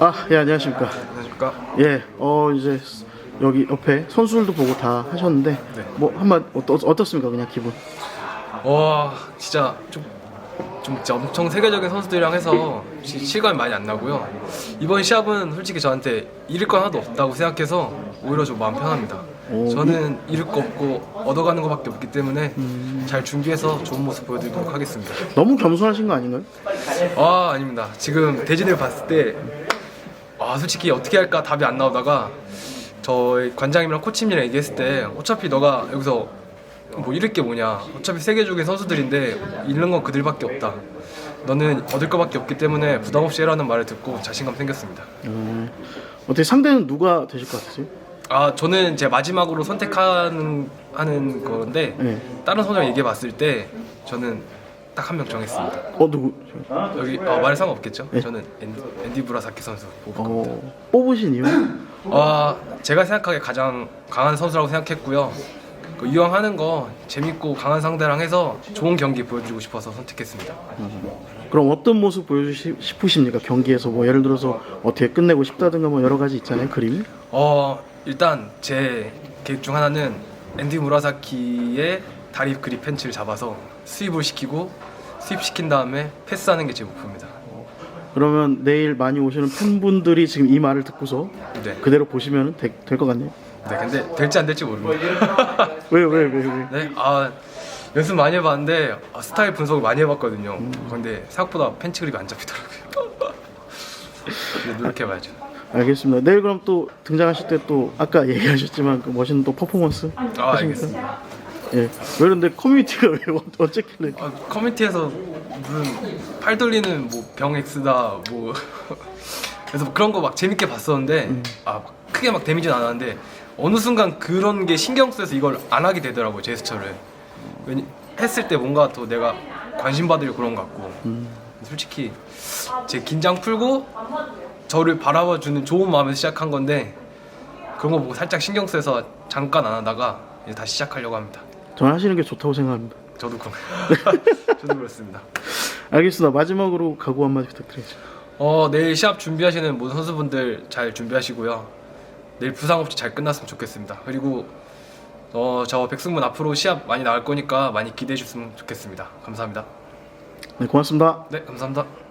아, 예, 안녕하십니까. 안녕하십니까? 예, 어, 이제 여기 옆에 선수들도 보고 다 하셨는데, 네. 뭐, 한번 어떠, 어떻습니까, 그냥 기분? 와 진짜 좀, 좀 진짜 엄청 세계적인 선수들이랑 해서 시- 실감이 많이 안 나고요. 이번 시합은 솔직히 저한테 잃을 건 하나도 없다고 생각해서 오히려 좀 마음 편합니다. 오. 저는 잃을 거 없고 얻어가는 것밖에 없기 때문에 잘 준비해서 좋은 모습 보여드리도록 하겠습니다. 너무 겸손하신 거 아닌가요? 아 아닙니다. 지금 대진을 봤을 때 아, 솔직히 어떻게 할까 답이 안 나오다가 저희 관장님이랑 코치님이랑 얘기했을 때 어차피 너가 여기서 뭐 잃을 게 뭐냐 어차피 세계적인 선수들인데 잃는 건 그들밖에 없다 너는 얻을 것밖에 없기 때문에 부담 없이 해라는 말을 듣고 자신감 생겼습니다 어, 어떻게 상대는 누가 되실 것 같으세요? 아 저는 제 마지막으로 선택하는 하는 건데 네. 다른 선수랑 얘기해 봤을 때 저는 딱 한 명 정했습니다 어, 누구? 여기 아, 말에 상관 없겠죠? 네. 저는 앤디, 앤디 브라사키 선수 뽑을 어, 뽑으신 이유? 아 제가 생각하기에 가장 강한 선수라고 생각했고요. 그 이왕 하는 거 재밌고 강한 상대랑 해서 좋은 경기 보여주고 싶어서 선택했습니다. 그럼 어떤 모습 보여주고 싶으십니까? 경기에서 뭐, 예를 들어서 어떻게 끝내고 싶다든가 뭐, 여러 가지 있잖아요, 그림이? 어 일단 제 계획 중 하나는 앤디 무라사키의 다리 그립 팬츠를 잡아서 수입을 시키고 수입시킨 다음에 패스하는 게 제 목표입니다. 그러면 내일 많이 오시는 팬분들이 지금 이 말을 듣고서 네. 그대로 보시면 될 것 같네요. 네 근데 될지 안 될지 모릅니다. 왜요, 왜, 왜, 왜? 네, 아 연습 많이 해봤는데 아, 스타일 분석을 많이 해봤거든요. 근데 생각보다 팬츠 그립이 안 잡히더라고요. 근데 노력해봐야죠. 알겠습니다. 내일 그럼 또 등장하실 때 또 아까 얘기하셨지만 그 멋있는 또 퍼포먼스 아 하십니까? 알겠습니다. 예. 왜 그런데 커뮤니티가 왜 어- 어쨌길래 아, 커뮤니티에서 무슨 팔 돌리는 뭐 병엑스다 뭐. 그래서 뭐 그런 거 막 재밌게 봤었는데 아막 크게 막 데미지는 않았는데 어느 순간 그런 게 신경 쓰여서 이걸 안 하게 되더라고요 제스처를. 왜냐 했을 때 뭔가 또 내가 관심 받으려 그런 것 같고. 솔직히 제 긴장 풀고 저를 바라봐 주는 좋은 마음에서 시작한 건데 그런 거 보고 살짝 신경 쓰여서 잠깐 안 하다가 이제 다시 시작하려고 합니다. 저는 하시는 게 좋다고 생각합니다. 저도 그 저도 그렇습니다. 알겠습니다. 마지막으로 각오 한마디 부탁드리죠. 어 내일 시합 준비하시는 모든 선수분들 잘 준비하시고요. 내일 부상 없이 잘 끝났으면 좋겠습니다. 그리고 어 저 백승문 앞으로 시합 많이 나갈 거니까 많이 기대해 주셨으면 좋겠습니다. 감사합니다. 네, 고맙습니다. 네 감사합니다.